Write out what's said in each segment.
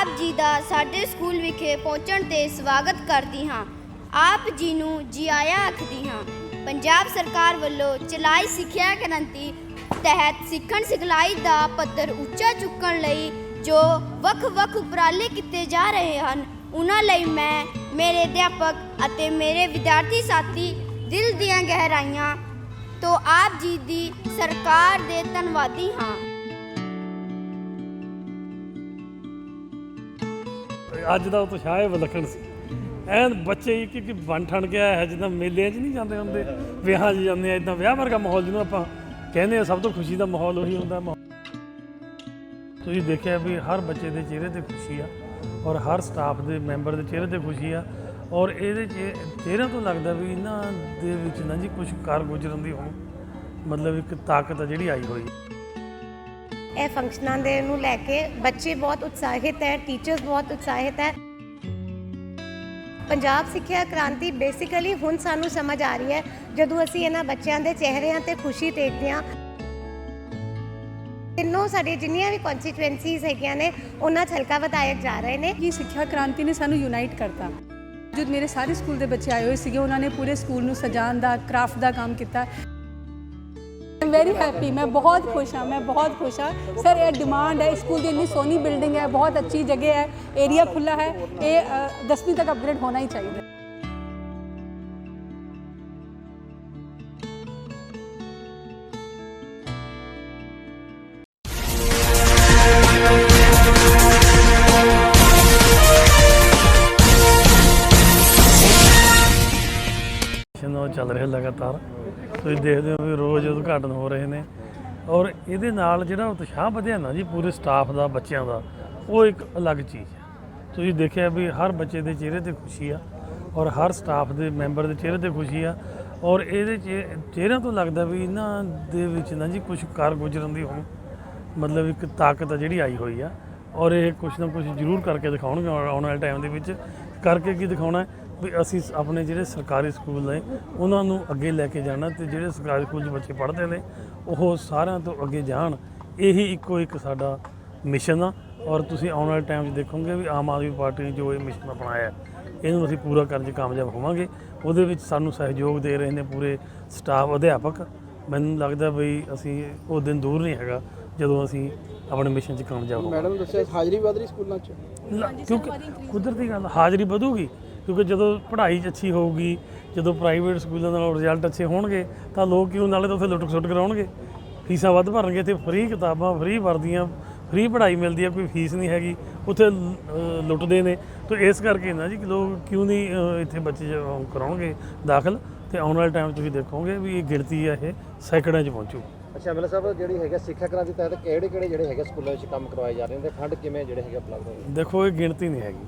ਆਪ ਜੀ ਦਾ ਸਾਡੇ ਸਕੂਲ ਵਿਖੇ ਪਹੁੰਚਣ ਤੇ ਸਵਾਗਤ ਕਰਦੀ ਹਾਂ। ਆਪ ਜੀ ਨੂੰ ਜੀ ਆਇਆਂ ਆਖਦੀ ਹਾਂ। ਪੰਜਾਬ ਸਰਕਾਰ ਵੱਲੋਂ ਚਲਾਈ ਸਿੱਖਿਆ ਕ੍ਰਾਂਤੀ ਤਹਿਤ ਸਿੱਖਣ ਸਿਖਲਾਈ ਦਾ ਪੱਧਰ ਉੱਚਾ ਚੁੱਕਣ ਲਈ ਜੋ ਵੱਖ-ਵੱਖ ਉਪਰਾਲੇ ਕੀਤੇ ਜਾ ਰਹੇ ਹਨ, ਉਹਨਾਂ ਲਈ ਮੈਂ ਮੇਰੇ ਅਧਿਆਪਕ ਅਤੇ ਮੇਰੇ ਵਿਦਿਆਰਥੀ ਸਾਥੀ ਦਿਲ ਦੀਆਂ ਗਹਿਰਾਈਆਂ ਤੋਂ ਆਪ ਜੀ ਦੀ ਸਰਕਾਰ ਦੇ ਧੰਨਵਾਦੀ ਹਾਂ। ਅੱਜ ਦਾ ਉਤਸ਼ਾਹ ਹੈ ਵਿਲੱਖਣ ਸੀ। ਐਨ ਬੱਚੇ ਇੱਕ ਇੱਕ ਬਣ ਠਣ ਗਿਆ ਹੈ, ਜਿੱਦਾਂ ਮੇਲਿਆਂ 'ਚ ਨਹੀਂ ਜਾਂਦੇ ਹੁੰਦੇ, ਵਿਆਹਾਂ 'ਚ ਜਾਂਦੇ ਆ ਇਦਾਂ ਵਿਆਹ ਵਰਗਾ ਮਾਹੌਲ ਜਿਹਨੂੰ ਆਪਾਂ ਕਹਿੰਦੇ ਆ, ਸਭ ਤੋਂ ਖੁਸ਼ੀ ਦਾ ਮਾਹੌਲ ਉਹੀ ਹੁੰਦਾ ਮਾਹੌਲ ਤੁਸੀਂ ਦੇਖਿਆ ਵੀ ਹਰ ਬੱਚੇ ਦੇ ਚਿਹਰੇ ਤੇ ਖੁਸ਼ੀ ਆ, ਔਰ ਹਰ ਸਟਾਫ ਦੇ ਮੈਂਬਰ ਦੇ ਚਿਹਰੇ ਤੇ ਖੁਸ਼ੀ ਆ, ਔਰ ਇਹਦੇ ਚ ਚਿਹਰਿਆਂ ਤੋਂ ਲੱਗਦਾ ਵੀ ਇਹਨਾਂ ਦੇ ਵਿੱਚ ਨਾ ਜੀ ਕੁਝ ਕਾਰ ਗੁਜ਼ਰਨ ਦੀ ਹੁਣ, ਮਤਲਬ ਇੱਕ ਤਾਕਤ ਆ ਜਿਹੜੀ ਆਈ ਹੋਈ। ਇਹ ਫੰਕਸ਼ਨਾਂ ਦੇ ਨੂੰ ਲੈ ਕੇ ਬੱਚੇ ਬਹੁਤ ਉਤਸ਼ਾਹਿਤ ਹੈ ਟੀਚਰਸ ਬਹੁਤ ਉਤਸ਼ਾਹਿਤ ਹੈ। ਪੰਜਾਬ ਸਿੱਖਿਆ ਕ੍ਰਾਂਤੀ ਬੇਸਿਕਲੀ ਹੁਣ ਸਾਨੂੰ ਸਮਝ ਆ ਰਹੀ ਹੈ, ਜਦੋਂ ਅਸੀਂ ਇਹਨਾਂ ਬੱਚਿਆਂ ਦੇ ਚਿਹਰਿਆਂ ਤੇ ਖੁਸ਼ੀ ਦੇਖਦੇ ਹਾਂ। ਤਿੰਨੋਂ ਸਾਡੇ ਜਿੰਨੀਆਂ ਵੀ ਕਨਸਟੀਟੂਐਂਸੀਜ਼ ਹੈਗੀਆਂ ਨੇ, ਉਹਨਾਂ 'ਚ ਹਲਕਾ ਵਿਧਾਇਕ ਜਾ ਰਹੇ ਨੇ। ਕਿ ਸਿੱਖਿਆ ਕ੍ਰਾਂਤੀ ਨੇ ਸਾਨੂੰ ਯੂਨਾਈਟ ਕਰਤਾ। ਜਦ ਮੇਰੇ ਸਾਰੇ ਸਕੂਲ ਦੇ ਬੱਚੇ ਆਏ ਹੋਏ ਸੀਗੇ, ਉਹਨਾਂ ਨੇ ਪੂਰੇ ਸਕੂਲ ਨੂੰ ਸਜਾਉਣ ਦਾ ਕਰਾਫਟ ਦਾ ਕੰਮ ਕੀਤਾ। ਆਮ ਵੈਰੀ ਹੈਪੀ ਮੈਂ ਬਹੁਤ ਖੁਸ਼ ਹਾਂ ਮੈਂ ਬਹੁਤ ਖੁਸ਼ ਹਾਂ ਸਰ ਇਹ ਡਿਮਾਂਡ ਹੈ ਸਕੂਲ ਦੀ ਇੰਨੀ ਸੋਹਣੀ ਬਿਲਡਿੰਗ ਹੈ ਬਹੁਤ ਅੱਛੀ ਜਗ੍ਹਾ ਹੈ ਏਰੀਆ ਖੁੱਲਾ ਹੈ ਇਹ 10ਵੀਂ ਤੱਕ ਅਪਗ੍ਰੇਡ ਹੋਣਾ ਹੀ ਚਾਹੀਦਾ ਮਿਸ਼ਨ ਉਹ ਚੱਲ ਰਿਹਾ ਲਗਾਤਾਰ ਤੁਸੀਂ ਦੇਖਦੇ ਹੋ ਵੀ ਰੋਜ਼ ਉਦਘਾਟਨ ਹੋ ਰਹੇ ਨੇ। ਔਰ ਇਹਦੇ ਨਾਲ ਜਿਹੜਾ ਉਤਸ਼ਾਹ ਵਧਿਆ ਨਾ ਜੀ ਪੂਰੇ ਸਟਾਫ ਦਾ, ਬੱਚਿਆਂ ਦਾ, ਉਹ ਇੱਕ ਅਲੱਗ ਚੀਜ਼ ਹੈ। ਤੁਸੀਂ ਦੇਖਿਆ ਵੀ ਹਰ ਬੱਚੇ ਦੇ ਚਿਹਰੇ ਤੇ ਖੁਸ਼ੀ ਆ ਔਰ ਹਰ ਸਟਾਫ ਦੇ ਮੈਂਬਰ ਦੇ ਚਿਹਰੇ ਤੇ ਖੁਸ਼ੀ ਆ ਔਰ ਇਹਦੇ ਚਿਹਰਿਆਂ ਤੋਂ ਲੱਗਦਾ ਵੀ ਇਹਨਾਂ ਦੇ ਵਿੱਚ ਨਾ ਜੀ ਕੁਝ ਕਾਰ ਗੁਜ਼ਰਨ ਦੀ ਹੁਣ, ਮਤਲਬ ਇੱਕ ਤਾਕਤ ਆ ਜਿਹੜੀ ਆਈ ਹੋਈ ਆ ਔਰ ਇਹ ਕੁਝ ਨਾ ਕੁਝ ਜ਼ਰੂਰ ਕਰਕੇ ਦਿਖਾਉਣਗੇ ਆਉਣ ਵਾਲੇ ਟਾਈਮ ਦੇ ਵਿੱਚ। ਕਰਕੇ ਕੀ ਦਿਖਾਉਣਾ ਵੀ ਅਸੀਂ ਆਪਣੇ ਜਿਹੜੇ ਸਰਕਾਰੀ ਸਕੂਲ ਨੇ ਉਹਨਾਂ ਨੂੰ ਅੱਗੇ ਲੈ ਕੇ ਜਾਣਾ ਤੇ ਜਿਹੜੇ ਸਰਕਾਰੀ ਸਕੂਲ 'ਚ ਬੱਚੇ ਪੜ੍ਹਦੇ ਨੇ ਉਹ ਸਾਰਿਆਂ ਤੋਂ ਅੱਗੇ ਜਾਣ। ਇਹੀ ਇੱਕੋ ਇੱਕ ਸਾਡਾ ਮਿਸ਼ਨ ਆ ਔਰ ਤੁਸੀਂ ਆਉਣ ਵਾਲੇ ਟਾਈਮ 'ਚ ਦੇਖੋਗੇ ਵੀ ਆਮ ਆਦਮੀ ਪਾਰਟੀ ਨੇ ਜੋ ਇਹ ਮਿਸ਼ਨ ਅਪਣਾਇਆ ਇਹਨੂੰ ਅਸੀਂ ਪੂਰਾ ਕਰਨ 'ਚ ਕਾਮਯਾਬ ਹੋਵਾਂਗੇ। ਉਹਦੇ ਵਿੱਚ ਸਾਨੂੰ ਸਹਿਯੋਗ ਦੇ ਰਹੇ ਨੇ ਪੂਰੇ ਸਟਾਫ ਅਧਿਆਪਕ। ਮੈਨੂੰ ਲੱਗਦਾ ਵੀ ਅਸੀਂ ਉਹ ਦਿਨ ਦੂਰ ਨਹੀਂ ਹੈਗਾ ਜਦੋਂ ਅਸੀਂ ਆਪਣੇ ਮਿਸ਼ਨ 'ਚ ਕਾਮਯਾਬ ਹੋਵਾਂਗੇ। ਮੈਡਮ ਦੱਸਿਆ ਹਾਜ਼ਰੀ ਵਧ ਰਹੀ ਸਕੂਲਾਂ 'ਚ? ਕਿਉਂਕਿ ਕੁਦਰਤੀ ਗੱਲ ਹਾਜ਼ਰੀ ਵਧੂਗੀ। ਕਿਉਂਕਿ ਜਦੋਂ ਪੜ੍ਹਾਈ 'ਚ ਅੱਛੀ ਹੋਊਗੀ ਜਦੋਂ ਪ੍ਰਾਈਵੇਟ ਸਕੂਲਾਂ ਨਾਲ ਰਿਜ਼ਲਟ ਅੱਛੇ ਹੋਣਗੇ ਤਾਂ ਲੋਕ ਕਿਉਂ ਨਾਲੇ ਤਾਂ ਉੱਥੇ ਲੁੱਟ ਖਸੁੱਟ ਕਰਾਉਣਗੇ? ਫੀਸਾਂ ਵੱਧ ਭਰਨਗੇ ਤੇ ਫ੍ਰੀ ਕਿਤਾਬਾਂ ਫ੍ਰੀ ਵਰਦੀਆਂ ਫ੍ਰੀ ਪੜ੍ਹਾਈ ਮਿਲਦੀ ਹੈ ਕੋਈ ਫੀਸ ਨਹੀਂ ਹੈਗੀ ਉੱਥੇ ਲੁੱਟਦੇ ਨੇ। ਤਾਂ ਇਸ ਕਰਕੇ ਨਾ ਜੀ ਕਿ ਲੋਕ ਕਿਉਂ ਨਹੀਂ ਇੱਥੇ ਬੱਚੇ ਕਰਾਉਣਗੇ ਦਾਖਲ ਤੇ ਆਉਣ ਵਾਲੇ ਟਾਈਮ 'ਚ ਤੁਸੀਂ ਦੇਖੋਗੇ ਵੀ ਇਹ ਗਿਣਤੀ ਹੈ ਇਹ ਸੈਂਕੜਾਂ 'ਚ ਪਹੁੰਚੂ। ਅੱਛਾ ਐਮਐਲਏ ਸਾਹਿਬ ਜਿਹੜੀ ਹੈਗਾ ਸਿੱਖਿਆ ਕ੍ਰਾਂਤੀ ਤਹਿਤ ਕਿਹੜੇ ਕਿਹੜੇ ਜਿਹੜੇ ਹੈਗੇ ਸਕੂਲਾਂ ਵਿੱਚ ਕੰਮ ਕਰਵਾਏ ਜਾ ਰਹੇ ਨੇ ਤੇ ਫੰਡ ਕਿਵੇਂ ਜਿਹੜੇ ਹੈਗੇ ਉਪਲਬਧ ਹੋ ਰਹੇ ਦੇਖੋ ਇਹ ਗਿਣਤੀ ਨਹੀਂ ਹੈਗੀ।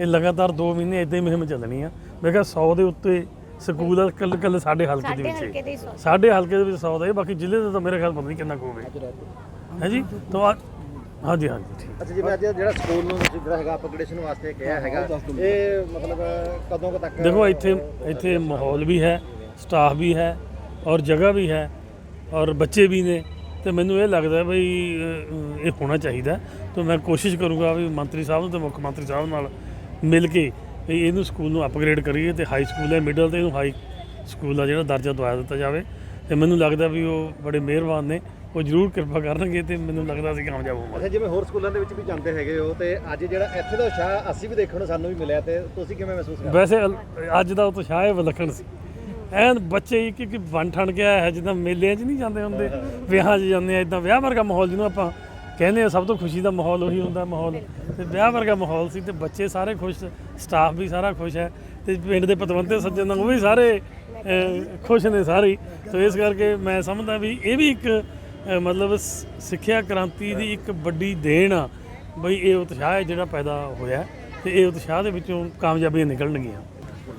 ਇਹ ਲਗਾਤਾਰ 2 ਮਹੀਨੇ ਇਦਾਂ ਹੀ ਮੁਹਿੰਮ ਚੱਲਣੀ ਆ। ਮੈਂ ਕਿਹਾ 100 ਦੇ ਉੱਤੇ ਸਕੂਲ ਆ ਕੱਲ ਕੱਲ ਸਾਡੇ ਹਲਕੇ ਦੇ ਸਾਡੇ ਹਲਕੇ ਵਿੱਚ ਦੇ ਹੀ ਸੌ। ਸਾਡੇ ਹਲਕੇ ਦੇ ਵਿੱਚ 100 ਦਾ ਇਹ ਬਾਕੀ ਜ਼ਿਲ੍ਹੇ ਦਾ ਤਾਂ ਮੇਰੇ ਖਿਆਲ ਪਤਾ ਨਹੀਂ ਕਿੰਨਾ ਕੁ ਹੋਵੇ। ਹੈ ਜੀ ਤਾਂ ਆ- ਹਾਂਜੀ ਹਾਂਜੀ ਠੀਕ। ਅੱਛਾ ਜਿਵੇਂ ਅੱਜ ਜਿਹੜਾ ਸਕੂਲ ਨੂੰ ਤੁਸੀਂ ਜਿਹੜਾ ਹੈਗਾ ਅਪਗ੍ਰੇਡੇਸ਼ਨ ਵਾਸਤੇ ਕਿਹਾ ਹੈਗਾ ਇਹ ਮਤਲਬ ਕਦੋਂ ਕੁ ਤੱਕ ਦੇਖੋ ਇੱਥੇ ਇੱਥੇ ਮਾਹੌਲ ਵੀ ਹੈ ਸਟਾਫ ਵੀ ਹੈ ਔਰ ਜਗ੍ਹਾ ਵੀ ਹੈ ਔਰ ਬੱਚੇ ਵੀ ਨੇ। ਤੇ ਮੈਨੂੰ ਇਹ ਲੱਗਦਾ ਬਈ ਅ, ਇਹ ਹੋਣਾ ਚਾਹੀਦਾ। ਤਾਂ ਮੈਂ ਕੋਸ਼ਿਸ਼ ਕਰੂੰਗਾ ਵੀ ਮੰਤਰੀ ਸਾਹਿਬ ਤੇ ਮੁੱਖ ਮੰਤਰੀ ਸਾਹਿਬ ਨਾਲ ਮਿਲ ਕੇ ਇਹਨੂੰ ਸਕੂਲ ਨੂੰ ਅਪਗ੍ਰੇਡ ਕਰੀਏ ਤੇ ਹਾਈ ਸਕੂਲ ਹੈ ਮਿਡਲ ਤੇ ਇਹਨੂੰ ਹਾਈ ਸਕੂਲ ਦਾ ਜਿਹੜਾ ਦਰਜਾ ਦਵਾ ਦਿੱਤਾ ਜਾਵੇ। ਤੇ ਮੈਨੂੰ ਲੱਗਦਾ ਵੀ ਉਹ ਬੜੇ ਮਿਹਰਬਾਨ ਨੇ ਉਹ ਜ਼ਰੂਰ ਕਿਰਪਾ ਕਰਨਗੇ ਤੇ ਮੈਨੂੰ ਲੱਗਦਾ ਅਸੀਂ ਕਾਮਯਾਬ ਹੋਵਾਂਗੇ। ਅੱਛਾ ਜਿਵੇਂ ਹੋਰ ਸਕੂਲਾਂ ਦੇ ਵਿੱਚ ਵੀ ਜਾਂਦੇ ਹੈਗੇ ਹੋ ਤੇ ਅੱਜ ਜਿਹੜਾ ਇੱਥੇ ਦਾ ਉਤਸ਼ਾਹ ਅਸੀਂ ਵੀ ਦੇਖਣ ਨੂੰ ਸਾਨੂੰ ਵੀ ਮਿਲਿਆ ਤੇ ਤੁਸੀਂ ਕਿਵੇਂ ਮਹਿਸੂਸ ਕਰਦੇ? ਵੈਸੇ ਅੱਜ ਦਾ ਉਤਸ਼ਾਹ ਹੈ ਵਿਲੱਖਣ ਸੀ। ਐਨ ਬੱਚੇ ਇੱਕ ਇੱਕ ਬਣ ਠਣ ਗਿਆ ਹੈ ਜਿੱਦਾਂ ਮੇਲਿਆਂ 'ਚ ਨਹੀਂ ਜਾਂਦੇ ਹੁੰਦੇ ਵਿਆਹਾਂ 'ਚ ਜਾਂਦੇ ਆ ਇਦਾਂ ਵਿਆਹ ਵਰਗਾ ਮਾਹੌਲ ਜਿਹਨੂੰ ਆਪਾਂ ਕਹਿੰਦੇ ਆ, ਸਭ ਤੋਂ ਖੁਸ਼ੀ ਦਾ ਮਾਹੌਲ ਉਹੀ ਹੁੰਦਾ ਮਾਹੌਲ। ਤੇ ਵਿਆਹ ਵਰਗਾ ਮਾਹੌਲ ਸੀ ਤੇ ਬੱਚੇ ਸਾਰੇ ਖੁਸ਼ ਸਟਾਫ ਵੀ ਸਾਰਾ ਖੁਸ਼ ਹੈ ਤੇ ਪਿੰਡ ਦੇ ਪਤਵੰਤੇ ਸੱਜਣ ਉਹ ਵੀ ਸਾਰੇ ਖੁਸ਼ ਨੇ ਸਾਰੇ ਸੋ ਇਸ ਕਰਕੇ ਮੈਂ ਸਮਝਦਾ ਵੀ ਇਹ ਵੀ ਇੱਕ ਮਤਲਬ ਸਿੱਖਿਆ ਕ੍ਰਾਂਤੀ ਦੀ ਇੱਕ ਵੱਡੀ ਦੇਣ ਆ। ਬਈ ਇਹ ਉਤਸ਼ਾਹ ਹੈ ਜਿਹੜਾ ਪੈਦਾ ਹੋਇਆ ਤੇ ਇਹ ਉਤਸ਼ਾਹ ਦੇ ਵਿੱਚੋਂ ਕਾਮਯਾਬੀਆਂ ਨਿਕਲਣਗੀਆਂ।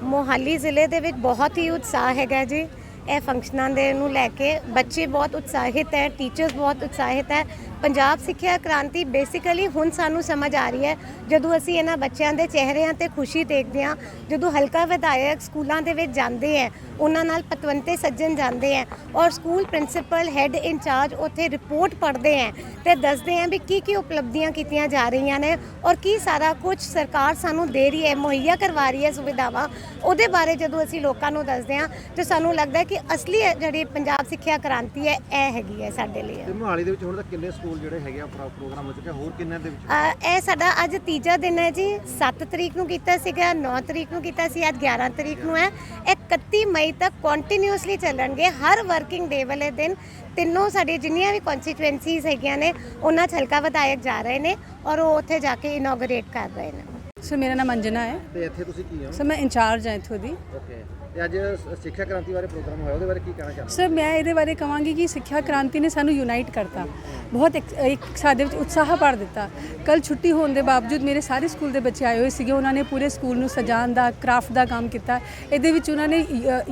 ਮੋਹਾਲੀ ਜ਼ਿਲ੍ਹੇ ਦੇ ਵਿੱਚ ਬਹੁਤ ਹੀ ਉਤਸ਼ਾਹ ਹੈਗਾ ਜੀ। ਇਹ ਫੰਕਸ਼ਨਾਂ ਦੇ ਨੂੰ ਲੈ ਕੇ ਬੱਚੇ ਬਹੁਤ ਉਤਸ਼ਾਹਿਤ ਹੈ ਟੀਚਰਸ ਬਹੁਤ ਉਤਸ਼ਾਹਿਤ ਹੈ। ਪੰਜਾਬ ਸਿੱਖਿਆ ਕ੍ਰਾਂਤੀ ਬੇਸਿਕਲੀ ਹੁਣ ਸਾਨੂੰ ਸਮਝ ਆ ਰਹੀ ਹੈ, ਜਦੋਂ ਅਸੀਂ ਇਹਨਾਂ ਬੱਚਿਆਂ ਦੇ ਚਿਹਰਿਆਂ ਤੇ ਖੁਸ਼ੀ ਦੇਖਦੇ ਹਾਂ, ਜਦੋਂ ਹਲਕਾ ਵਿਧਾਇਕ ਸਕੂਲਾਂ ਦੇ ਵਿੱਚ ਜਾਂਦੇ ਹੈ, ਉਹਨਾਂ ਨਾਲ ਪਤਵੰਤੇ ਸੱਜਣ ਜਾਂਦੇ ਹੈ ਔਰ ਸਕੂਲ ਪ੍ਰਿੰਸੀਪਲ ਹੈੱਡ ਇੰਚਾਰਜ ਉੱਥੇ ਰਿਪੋਰਟ ਪੜ੍ਹਦੇ ਹੈ ਤੇ ਦੱਸਦੇ ਹੈ ਵੀ ਕੀ ਕੀ ਉਪਲਬਧੀਆਂ ਕੀਤੀਆਂ ਜਾ ਰਹੀਆਂ ਨੇ ਔਰ ਕੀ ਸਾਰਾ ਕੁਝ ਸਰਕਾਰ ਸਾਨੂੰ ਦੇ ਰਹੀ ਹੈ, ਮੁਹੱਈਆ ਕਰਵਾ ਰਹੀ ਹੈ ਸੁਵਿਧਾਵਾਂ। ਉਹਦੇ ਬਾਰੇ ਜਦੋਂ ਅਸੀਂ ਲੋਕਾਂ ਨੂੰ ਦੱਸਦੇ ਹਾਂ, ਤੇ ਸਾਨੂੰ ਲੱਗਦਾ ਕਿ ਅਸਲੀ ਜਿਹੜੀ ਪੰਜਾਬ ਸਿੱਖਿਆ ਕ੍ਰਾਂਤੀ ਹੈ, ਇਹ ਹੈਗੀ ਹੈ ਸਾਡੇ ਲਈ। ਮੋਹਾਲੀ ਦੇ ਵਿੱਚ ਹੁਣ ਤੱਕ ਕਿੰਨੇ ਸਕੂਲ ਜਿਹੜੇ ਹੈਗੇ ਆ ਪ੍ਰੋ- ਪ੍ਰੋਗਰਾਮ ਹੋ ਚੁੱਕੇ ਆ? ਹੋਰ ਕਿੰਨੇ ਦੇ ਵਿੱਚ? ਅ, ਇਹ ਸਾਡਾ ਅੱਜ ਤੀਜਾ ਦਿਨ ਹੈ ਜੀ। 7 ਤਰੀਕ ਨੂੰ ਕੀਤਾ ਸੀਗਾ 9 ਤਰੀਕ ਨੂੰ ਕੀਤਾ ਸੀ ਅੱਜ 11 ਤਰੀਕ ਨੂੰ ਹੈ। ਇਹ 31 ਮਈ ਤੱਕ ਕੰਟੀਨਿਊਸਲੀ ਚੱਲਣਗੇ। ਹਰ ਵਰਕਿੰਗ ਡੇ ਵਾਲੇ ਦਿਨ ਤਿੰਨੋਂ ਸਾਡੇ ਜਿੰਨੀਆਂ ਵੀ ਕਨਸਟੀਟੂਐਂਸੀਜ਼ ਹੈਗੀਆਂ ਨੇ ਉਹਨਾਂ 'ਚ ਹਲਕਾ ਵਿਧਾਇਕ ਜਾ ਰਹੇ ਨੇ ਔਰ ਉਹ ਉੱਥੇ ਜਾ ਕੇ ਇਨੋਗਰੇਟ ਕਰ ਰਹੇ ਨੇ। ਸਰ ਮੇਰਾ ਨਾਮ ਅੰਜਨਾ ਹੈ। ਤੇ ਇੱਥੇ ਤੁਸੀਂ ਕੀ ਹੋ? ਸਰ ਮੈਂ ਇੰਚਾਰਜ ਹਾਂ ਇੱਥੋਂ ਦੀ। ਓਕੇ ਤੇ ਅੱਜ ਸਿੱਖਿਆ ਕ੍ਰਾਂਤੀ ਬਾਰੇ ਪ੍ਰੋਗਰਾਮ ਹੋਇਆ, ਉਹਦੇ ਬਾਰੇ ਕੀ ਕਹਿਣਾ ਚਾਹੁੰਦੇ ਸਰ, ਮੈਂ ਇਹਦੇ ਬਾਰੇ ਕਹਾਂਗੀ ਕਿ ਸਿੱਖਿਆ ਕ੍ਰਾਂਤੀ ਨੇ ਸਾਨੂੰ ਯੂਨਾਈਟ ਕਰਤਾ। ਬਹੁਤ ਇੱਕ ਇੱਕ ਸਾਡੇ ਵਿੱਚ ਉਤਸ਼ਾਹ ਭਰ ਦਿੱਤਾ। ਕੱਲ ਛੁੱਟੀ ਹੋਣ ਦੇ ਬਾਵਜੂਦ ਮੇਰੇ ਸਾਰੇ ਸਕੂਲ ਦੇ ਬੱਚੇ ਆਏ ਹੋਏ ਸੀਗੇ, ਉਹਨਾਂ ਨੇ ਪੂਰੇ ਸਕੂਲ ਨੂੰ ਸਜਾਉਣ ਦਾ ਕਰਾਫਟ ਦਾ ਕੰਮ ਕੀਤਾ। ਇਹਦੇ ਵਿੱਚ ਉਹਨਾਂ ਨੇ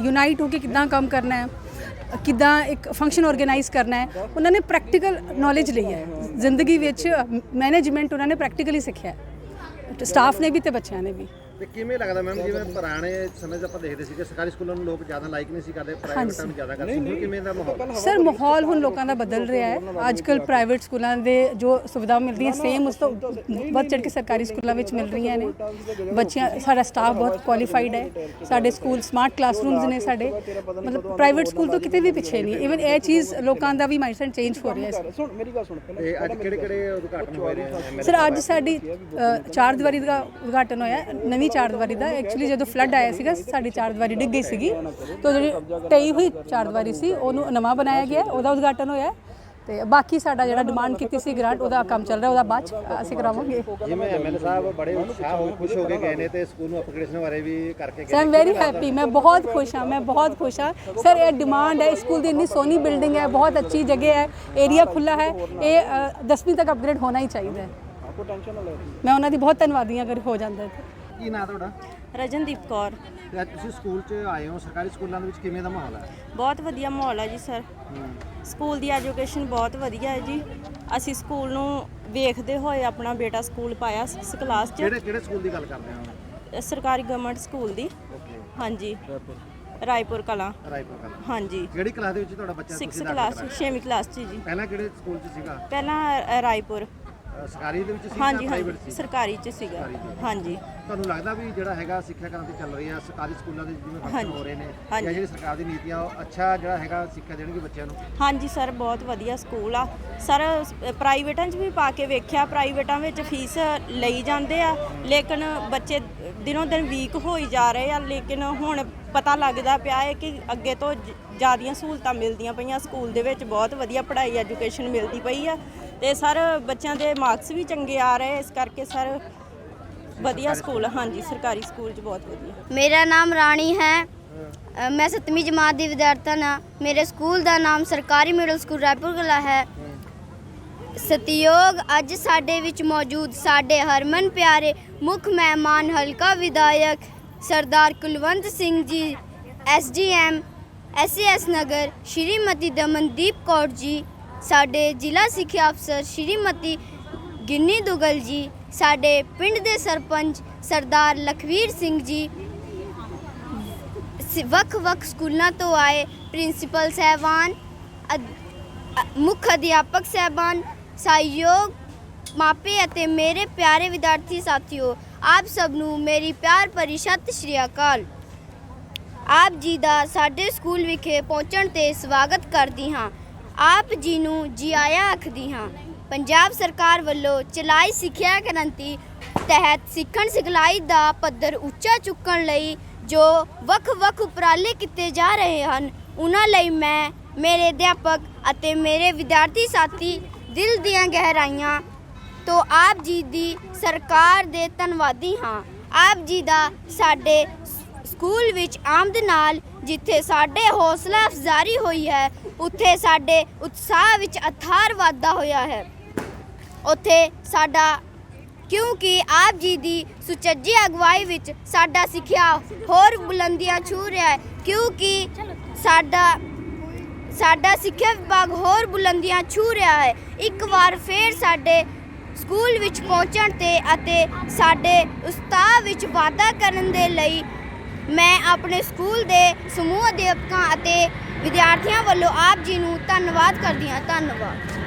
ਯੂਨਾਈਟ ਹੋ ਕੇ ਕਿੱਦਾਂ ਕੰਮ ਕਰਨਾ ਹੈ, ਕਿੱਦਾਂ ਇੱਕ ਫੰਕਸ਼ਨ ਆਰਗੇਨਾਈਜ਼ ਕਰਨਾ ਹੈ, ਉਹਨਾਂ ਨੇ ਪ੍ਰੈਕਟੀਕਲ ਨੌਲੇਜ ਲਈ ਹੈ। ਜ਼ਿੰਦਗੀ ਵਿੱਚ ਮੈਨੇਜਮੈਂਟ ਉਹਨਾਂ ਨੇ ਪ੍ਰੈਕਟੀਕਲੀ ਸਿੱਖਿਆ ਸਟਾਫ ਨੇ ਵੀ ਤੇ ਬੱਚਿਆਂ ਨੇ ਵੀ। ਤੇ ਕਿਵੇਂ ਲੱਗਦਾ ਮੈਮ? ਜਿਵੇਂ ਪੁਰਾਣੇ ਸਮੇਂ 'ਚ ਆਪਾਂ ਦੇਖਦੇ ਸੀਗੇ ਸਰਕਾਰੀ ਸਕੂਲਾਂ ਨੂੰ ਲੋਕ ਜ਼ਿਆਦਾ ਲਾਈਕ ਨਹੀਂ ਸੀ ਕਰਦੇ ਪ੍ਰਾਈਵੇਟਾਂ ਨੂੰ ਜ਼ਿਆਦਾ ਕਰਦੇ ਸੀ। ਕਿਵੇਂ ਦਾ ਮਾਹੌਲ? ਸਰ ਮਾਹੌਲ ਹੁਣ ਲੋਕਾਂ ਦਾ ਬਦਲ ਰਿਹਾ ਹੈ। ਅੱਜ ਕੱਲ ਪ੍ਰਾਈਵੇਟ ਸਕੂਲਾਂ ਦੇ ਜੋ ਸੁਵਿਧਾ ਮਿਲਦੀਆਂ ਸੇਮ ਉਸ ਤੋਂ ਵੱਧ ਚੜ੍ਹ ਕੇ ਸਰਕਾਰੀ ਸਕੂਲਾਂ ਵਿੱਚ ਮਿਲ ਰਹੀਆਂ ਨੇ। ਬੱਚਿਆਂ ਸਾਡਾ ਸਟਾਫ ਬਹੁਤ ਕੁਆਲੀਫਾਈਡ ਹੈ। ਸਾਡੇ ਸਕੂਲ ਸਮਾਰਟ ਕਲਾਸਰੂਮਸ ਨੇ ਸਾਡੇ। ਮਤਲਬ ਪ੍ਰਾਈਵੇਟ ਸਕੂਲ ਤੋਂ ਕਿਤੇ ਵੀ ਪਿੱਛੇ ਨਹੀਂ। ਇਵਨ ਇਹ ਚੀਜ਼ ਲੋਕਾਂ ਦਾ ਵੀ ਮਾਈਂਡਸੈਟ ਚੇਂਜ ਹੋ ਰਿਹਾ ਹੈ ਤੇ ਅੱਜ ਕਿਹੜੇ ਕਿਹੜੇ ਉਦਘਾਟਨ ਹੋਏ ਨੇ? ਸਰ ਅੱਜ ਸਾਡੀ ਚਾਰ ਦੀਵਾਰੀ ਦਾ ਉਦਘਾਟਨ ਹੋਇਆ ਨਵੀਂ ਚਾਰ ਦੀਵਾਰੀ ਦਾ। ਐਕਚੁਅਲੀ ਜਦੋਂ ਫਲੱਡ ਆਇਆ ਸੀਗਾ ਸਾਡੀ ਚਾਰ ਦੀਵਾਰੀ ਡਿੱਗ ਗਈ ਸੀਗੀ। ਤਾਂ ਜਿਹੜੀ ਟਈ ਹੋਈ ਚਾਰ ਦੀਵਾਰੀ ਸੀ। ਉਹਨੂੰ ਨਵਾਂ ਬਣਾਇਆ ਗਿਆ। ਉਹਦਾ ਉਦਘਾਟਨ ਹੋਇਆ। ਤੇ ਬਾਕੀ ਸਾਡਾ ਜਿਹੜਾ ਡਿਮਾਂਡ ਕੀਤੀ ਸੀ ਗ੍ਰਾਂਟ ਉਹਦਾ ਕੰਮ ਚੱਲ ਰਿਹਾ। ਉਹਦਾ ਬਾਅਦ 'ਚ ਅਸੀਂ ਕਰਾਵਾਂਗੇ। ਜਿਵੇਂ ਐਮਐਲਏ ਸਾਹਿਬ ਬੜੇ ਉਤਸ਼ਾਹ ਹੋ ਖੁਸ਼ ਹੋ ਕੇ ਗਏ ਨੇ ਤੇ ਸਕੂਲ ਨੂੰ ਅਪਗ੍ਰੇਡੇਸ਼ਨ ਬਾਰੇ ਵੀ ਕਰਕੇ ਸਰ ਆਮ ਵੈਰੀ ਹੈਪੀ ਮੈਂ ਬਹੁਤ ਖੁਸ਼ ਹਾਂ। ਮੈਂ ਬਹੁਤ ਖੁਸ਼ ਹਾਂ। ਸਰ ਇਹ ਡਿਮਾਂਡ ਹੈ। ਸਕੂਲ ਦੀ ਇੰਨੀ ਸੋਹਣੀ ਬਿਲਡਿੰਗ ਹੈ। ਬਹੁਤ ਅੱਛੀ ਜਗ੍ਹਾ ਹੈ। ਏਰੀਆ ਖੁੱਲਾ ਹੈ। ਇਹ 10ਵੀਂ ਤੱਕ ਅਪਗ੍ਰੇਡ ਹੋਣਾ ਹੀ ਚਾਹੀਦਾ ਹੈ। ਮੈਂ ਉਹਨਾਂ ਦੀ ਬਹੁਤ ਧੰਨਵਾਦੀ ਹਾਂ ਅਗਰ ਹੋ ਜਾਂਦਾ ਹੈ ਕੀ ਨਾਂ ਤੁਹਾਡਾ? ਰਜਨਦੀਪ ਕੌਰ। ਤੇ ਅੱਜ ਤੁਸੀਂ ਸਕੂਲ 'ਚ ਆਏ ਹੋ ਸਰਕਾਰੀ ਸਕੂਲਾਂ ਦੇ ਵਿੱਚ ਕਿਵੇਂ ਦਾ ਮਾਹੌਲ ਹੈ? ਬਹੁਤ ਵਧੀਆ ਮਾਹੌਲ ਹੈ ਜੀ ਸਰ। ਸਕੂਲ ਦੀ ਐਜੂਕੇਸ਼ਨ ਬਹੁਤ ਵਧੀਆ ਹੈ ਜੀ। ਅਸੀਂ ਸਕੂਲ ਨੂੰ ਵੇਖਦੇ ਹੋਏ ਆਪਣਾ ਬੇਟਾ ਸਕੂਲ ਪਾਇਆ 6 ਕਲਾਸ 'ਚ। ਕਿਹੜੇ ਕਿਹੜੇ ਸਕੂਲ ਦੀ ਗੱਲ ਕਰਦੇ ਹੋ? ਸਰਕਾਰੀ ਗਵਰਨਮੈਂਟ ਸਕੂਲ ਦੀ। ਓਕੇ। ਹਾਂਜੀ। ਰਾਏਪੁਰ। ਕਲਾਂ। ਰਾਏਪੁਰ ਕਲਾਂ। ਹਾਂਜੀ। ਕਿਹੜੀ ਕਲਾਸ ਦੇ ਵਿੱਚ ਤੁਹਾਡਾ ਬੱਚਾ 6 ਤੁਸੀਂ ਦਾਖਲ ਕਲਾਸ ਕਰਾਇਆ? 6ਵੀਂ ਕਲਾਸ 'ਚ ਜੀ। ਪਹਿਲਾਂ ਕਿਹੜੇ ਸਕੂਲ 'ਚ ਸੀਗਾ? ਪਹਿਲਾਂ ਰਾਏਪੁਰ। ਅ, ਸਰਕਾਰੀ ਦੇ ਵਿੱਚ ਸੀ ਹਾਂਜੀ ਜਾਂ ਪ੍ਰਾਈਵੇਟ ਹਾਂਜੀ। ਸੀ ਸਰਕਾਰੀ 'ਚ ਸੀਗਾ। ਸਰਕਾਰੀ 'ਚ। ਹਾਂਜੀ। ਤੁਹਾਨੂੰ ਲੱਗਦਾ ਵੀ ਜਿਹੜਾ ਹੈਗਾ ਸਿੱਖਿਆ ਕ੍ਰਾਂਤੀ ਚੱਲ ਰਹੀ ਹੈ ਸਰਕਾਰੀ ਸਕੂਲਾਂ ਦੇ ਜਿਵੇਂ ਫੰਕਸ਼ਨ ਹਾਂਜੀ। ਹੋ ਰਹੇ ਨੇ ਹਾਂਜੀ। ਜਾਂ ਜਿਹੜੀ ਸਰਕਾਰ ਦੀ ਨੀਤੀਆਂ ਉਹ ਅੱਛਾ ਜਿਹੜਾ ਹੈਗਾ ਸਿੱਖਿਆ ਦੇਣਗੇ ਬੱਚਿਆਂ ਨੂੰ? ਹਾਂਜੀ ਸਰ ਬਹੁਤ ਵਧੀਆ ਸਕੂਲ ਆ। ਸਰ ਅ, ਪ੍ਰਾਈਵੇਟਾਂ 'ਚ ਵੀ ਪਾ ਕੇ ਵੇਖਿਆ ਪ੍ਰਾਈਵੇਟਾਂ ਵਿੱਚ ਫੀਸ ਲਈ ਜਾਂਦੇ ਆ ਲੇਕਿਨ ਬੱਚੇ ਦਿਨੋਂ ਦਿਨ ਵੀਕ ਹੋਈ ਜਾ ਰਹੇ ਆ ਲੇਕਿਨ ਹੁਣ ਪਤਾ ਲੱਗਦਾ ਪਿਆ ਹੈ ਕਿ ਅੱਗੇ ਤੋਂ ਜ਼ਿਆਦੀਆਂ ਸਹੂਲਤਾਂ ਮਿਲਦੀਆਂ ਪਈਆਂ ਸਕੂਲ ਦੇ ਵਿੱਚ ਬਹੁਤ ਵਧੀਆ ਪੜ੍ਹਾਈ ਐਜੂਕੇਸ਼ਨ ਮਿਲਦੀ ਪਈ ਆ। ਤੇ ਸਰ ਬੱਚਿਆਂ ਦੇ ਮਾਰਕਸ ਵੀ ਚੰਗੇ ਆ ਰਹੇ ਇਸ ਕਰਕੇ ਸਰ ਵਧੀਆ ਸਕੂਲ ਹਾਂਜੀ ਸਰਕਾਰੀ ਸਕੂਲ 'ਚ ਬਹੁਤ ਵਧੀਆ। ਮੇਰਾ ਨਾਮ ਰਾਣੀ ਹੈ। ਅ, ਮੈਂ 7ਵੀਂ ਜਮਾਤ ਦੀ ਵਿਦਿਆਰਥਣ ਹਾਂ। ਮੇਰੇ ਸਕੂਲ ਦਾ ਨਾਮ ਸਰਕਾਰੀ ਮਿਡਲ ਸਕੂਲ ਰਾਏਪੁਰ ਕਲਾ ਹੈ। ਸਤਿਯੋਗ ਅੱਜ ਸਾਡੇ ਵਿੱਚ ਮੌਜੂਦ ਸਾਡੇ ਹਰਮਨ ਪਿਆਰੇ ਮੁੱਖ ਮਹਿਮਾਨ ਹਲਕਾ ਵਿਧਾਇਕ ਸਰਦਾਰ ਕੁਲਵੰਤ ਸਿੰਘ ਜੀ ਐਸਡੀਐਮ ਐਸਐਸ ਨਗਰ ਸ਼੍ਰੀਮਤੀ ਦਮਨਦੀਪ ਕੌਰ ਜੀ ਸਾਡੇ ਜ਼ਿਲ੍ਹਾ ਸਿੱਖਿਆ ਅਫਸਰ ਸ਼੍ਰੀਮਤੀ ਗਿੰਨੀ ਦੁਗਲ ਜੀ, ਸਾਡੇ ਪਿੰਡ ਦੇ ਸਰਪੰਚ ਸਰਦਾਰ ਲਖਵੀਰ ਸਿੰਘ ਜੀ ਵੱਖ-ਵੱਖ ਸਕੂਲਾਂ ਤੋਂ ਆਏ ਪ੍ਰਿੰਸੀਪਲ ਸਹਿਬਾਨ ਅ- ਮੁੱਖ ਅਧਿਆਪਕ ਸਹਿਬਾਨ, ਸਹਿਯੋਗ ਮਾਪੇ ਅਤੇ ਮੇਰੇ ਪਿਆਰੇ ਵਿਦਿਆਰਥੀ ਸਾਥੀਓ, ਆਪ ਸਭ ਨੂੰ ਮੇਰੀ ਪਿਆਰ ਭਰੀ ਸਤਿ ਸ਼੍ਰੀ ਅਕਾਲ। ਆਪ ਜੀ ਦਾ ਸਾਡੇ ਸਕੂਲ ਵਿਖੇ ਪਹੁੰਚਣ ਤੇ ਸਵਾਗਤ ਕਰਦੀ ਹਾਂ। ਆਪ ਜੀ ਨੂੰ ਜੀ ਆਇਆਂ ਆਖਦੀ ਹਾਂ। ਪੰਜਾਬ ਸਰਕਾਰ ਵੱਲੋਂ ਚਲਾਈ ਸਿੱਖਿਆ ਕ੍ਰਾਂਤੀ ਤਹਿਤ ਸਿੱਖਣ ਸਿਖਲਾਈ ਦਾ ਪੱਧਰ ਉੱਚਾ ਚੁੱਕਣ ਲਈ ਜੋ ਵੱਖ-ਵੱਖ ਉਪਰਾਲੇ ਕੀਤੇ ਜਾ ਰਹੇ ਹਨ, ਉਹਨਾਂ ਲਈ ਮੈਂ ਮੇਰੇ ਅਧਿਆਪਕ ਅਤੇ ਮੇਰੇ ਵਿਦਿਆਰਥੀ ਸਾਥੀ ਦਿਲ ਦੀਆਂ ਗਹਿਰਾਈਆਂ ਤੋਂ ਆਪ ਜੀ ਦੀ ਸਰਕਾਰ ਦੇ ਧੰਨਵਾਦੀ ਹਾਂ। ਆਪ ਜੀ ਦਾ ਸਾਡੇ ਸਕੂਲ ਵਿੱਚ ਆਮਦ ਨਾਲ ਜਿੱਥੇ ਸਾਡੇ ਹੌਸਲਾ ਅਫਜ਼ਾਰੀ ਹੋਈ ਹੈ, ਉੱਥੇ ਸਾਡੇ ਉਤਸ਼ਾਹ ਵਿੱਚ ਅਥਾਰ ਵਾਧਾ ਹੋਇਆ ਹੈ। ਉੱਥੇ ਸਾਡਾ, ਕਿਉਂਕਿ ਆਪ ਜੀ ਦੀ ਸੁਚੱਜੀ ਅਗਵਾਈ ਵਿੱਚ ਸਾਡਾ ਸਿੱਖਿਆ ਹੋਰ ਬੁਲੰਦੀਆਂ ਛੂ ਰਿਹਾ ਹੈ, ਕਿਉਂਕਿ ਸਾਡਾ ਸਾਡਾ ਸਿੱਖਿਆ ਵਿਭਾਗ ਹੋਰ ਬੁਲੰਦੀਆਂ ਛੂ ਰਿਹਾ ਹੈ। ਇੱਕ ਵਾਰ ਫੇਰ ਸਾਡੇ ਸਕੂਲ ਵਿੱਚ ਪਹੁੰਚਣ ਤੇ ਅਤੇ ਸਾਡੇ ਉਤਸ਼ਾਹ ਵਿੱਚ ਵਾਧਾ ਕਰਨ ਦੇ ਲਈ ਮੈਂ ਆਪਣੇ ਸਕੂਲ ਦੇ ਸਮੂਹ ਅਧਿਆਪਕਾਂ ਅਤੇ ਵਿਦਿਆਰਥੀਆਂ ਵੱਲੋਂ ਆਪ ਜੀ ਨੂੰ ਧੰਨਵਾਦ ਕਰਦੀ ਹਾਂ। ਧੰਨਵਾਦ।